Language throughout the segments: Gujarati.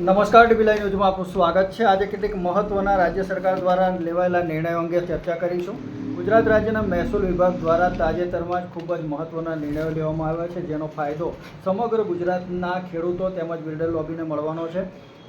નમસ્કાર ડીબીલા ન્યૂઝમાં આપનું સ્વાગત છે. આજે કેટલીક મહત્વના રાજ્ય સરકાર દ્વારા લેવાયેલા નિર્ણયો અંગે ચર્ચા કરીશું. ગુજરાત રાજ્યના મહેસૂલ વિભાગ દ્વારા તાજેતરમાં જ ખૂબ જ મહત્વના નિર્ણયો લેવામાં આવ્યા છે, જેનો ફાયદો સમગ્ર ગુજરાતના ખેડૂતો તેમજ બિલ્ડર લોબીને મળવાનો છે.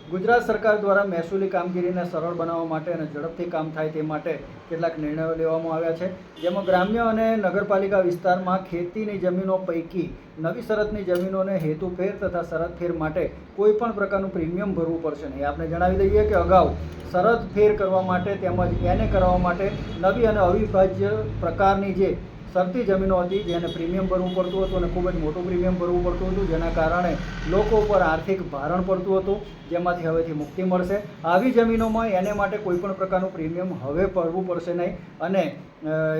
ગુજરાત સરકાર દ્વારા મહેસૂલી કામગીરીને સરળ બનાવવા માટે અને ઝડપથી કામ થાય તે માટે કેટલાક નિર્ણયો લેવામાં આવ્યા છે. જેમાં ગ્રામ્ય અને નગરપાલિકા વિસ્તારમાં ખેતીની જમીનો પૈકી નવી શરતની જમીનોને હેતુફેર તથા શરત ફેર માટે કોઈ પણ પ્રકારનું પ્રીમિયમ ભરવું પડશે નહીં. આપણે જણાવી દઈએ કે અગાઉ શરત ફેર કરવા માટે તેમજ એને કરવા માટે નવી અને અવિભાજ્ય પ્રકારની જે શરતી જમીનો હતી જેને પ્રીમિયમ ભરવું પડતું હતું અને ખૂબ જ મોટું પ્રીમિયમ ભરવું પડતું હતું, જેના કારણે લોકો ઉપર આર્થિક ભારણ પડતું હતું, જેમાંથી હવેથી મુક્તિ મળશે. આવી જમીનોમાં એને માટે કોઈ પણ પ્રકારનું પ્રીમિયમ હવે ભરવું પડશે નહીં. અને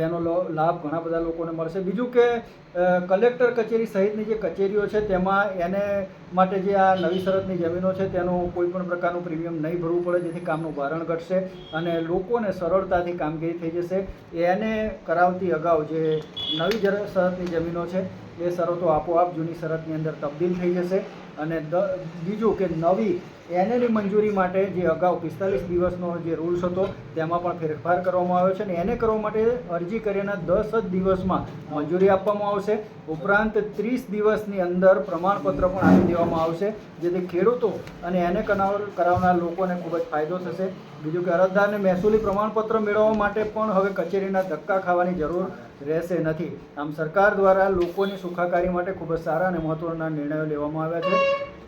એનો લાભ ઘણા બધા લોકોને મળશે. બીજું કે કલેક્ટર કચેરી સહિતની જે કચેરીઓ છે, તેમાં એને માટે જે આ નવી શરતની જમીનો છે, તેનું કોઈ પણ પ્રકારનું પ્રીમિયમ નહીં ભરવું પડે, જેથી કામનું ભારણ ઘટશે અને લોકોને સરળતાથી કામગીરી થઈ જશે. એને કરાવતી અગાઉ જે નવી જર- શરતની જમીનો છે એ શરતો આપોઆપ જૂની શરતની અંદર તબદીલ થઈ જશે. અને બીજું કે નવી એનેની મંજૂરી માટે જે અગાઉ પિસ્તાલીસ દિવસનો જે રૂલ્સ હતો, તેમાં પણ ફેરફાર કરવામાં આવ્યો છે અને એને કરવા માટે અરજી કર્યાના દસ જ દિવસમાં મંજૂરી આપવામાં આવશે. ઉપરાંત ત્રીસ દિવસની અંદર પ્રમાણપત્ર પણ આપી દેવામાં આવશે, જેથી ખેડૂતો અને એને કરાવ કરાવનાર લોકોને ખૂબ જ ફાયદો થશે. બીજું કે અરજદારને મહેસૂલી પ્રમાણપત્ર મેળવવા માટે પણ હવે કચેરીના ધક્કા ખાવાની જરૂર રહેશે નથી. આમ સરકાર દ્વારા લોકોની સુખાકારી માટે ખૂબ જ સારા અને મહત્ત્વના નિર્ણયો લેવામાં આવ્યા છે.